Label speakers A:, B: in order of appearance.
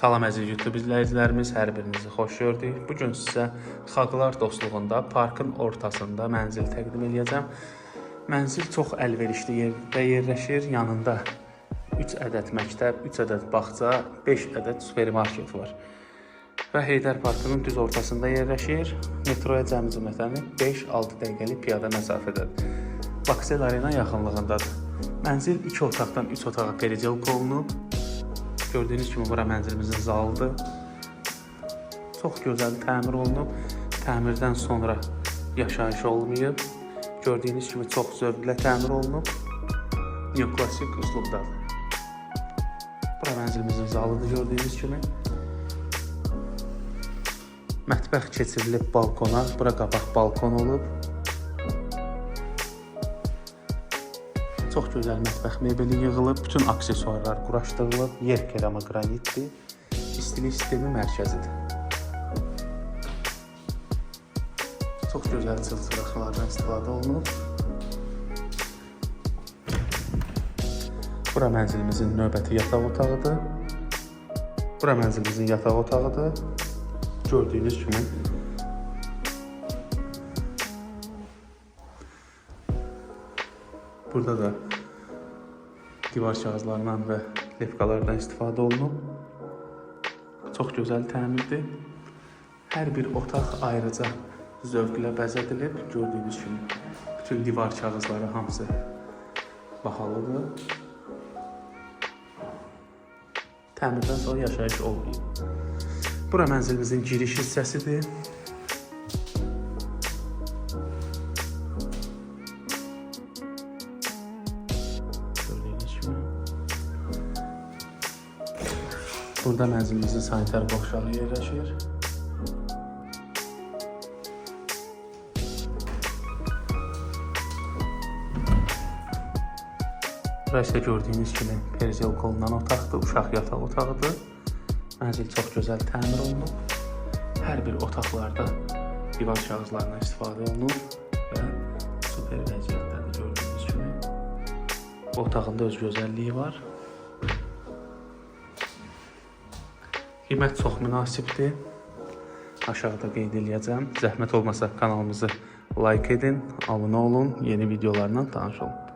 A: Salam əziz YouTube izləyicilərimiz, hər birinizi xoş gördük. Bu gün sizə Xalqlar dostluğunda parkın ortasında mənzil təqdim edəcəm. Mənzil çox əlverişli yerdə yerləşir. Yanında 3 ədəd məktəb, 3 ədəd bağça, 5 ədəd supermarket var. Və Heydər Parkının düz ortasında yerləşir. Metroya cəmi-cümlətəni 5-6 dəqiqəlik piyada məsafədədir. Baksel Arena yaxınlığındadır. Mənzil 2 otaqdan 3 otağa pericelk olunub. Gördüyünüz kimi bura mənzilimizin zalıdır. Çox gözəl təmir olunub. Təmirdən sonra yaşayış olmayıb. Gördüyünüz kimi çox zövqlə təmir olunub. Neoklasik üslubdadır. Bura mənzilimizin zalıdır gördüyünüz kimi. Mətbəx keçirilib balkona. Bura qabaq balkon olub. Çox gözəl mətbəx mebeli yığılıb, bütün aksesuarlar quraşdırılıb, yer kerama qranitdir. İstilik sistemi mərkəzidir. Çox gözəl çılçıraqlardan istifadə olunub. Bura mənzilimizin növbəti yataq otağıdır. Bura mənzilimizin yataq otağıdır. Gördüyünüz kimi Burada da divar kağızlarından və lepkalardan istifadə olunub. Çox gözəl təmirdir. Hər bir otaq ayrıca zövqlə bəzədilib. Gördüyünüz kimi bütün divar kağızları hamısı bahalıdır. Təmirdən sonra yaşayış olmayıb. Bura mənzilimizin giriş hissəsidir. Burada mənzilimizin sanitar boşluğu yerləşir. Burası gördüyünüz kimi perzelk olunan otaqdır, uşaq yataq otağıdır. Mənzil çox gözəl təmir olunub. Hər bir otaqlarda divar kağızlarından istifadə olunub və super vəziyyətdədir gördüyünüz kimi. Bu otağın da öz gözəlliyi var. Qiymət çox münasibdir. Aşağıda qeyd eləyəcəm. Zəhmət olmasa kanalımızı like edin, abunə olun, yeni videolarla tanış olun.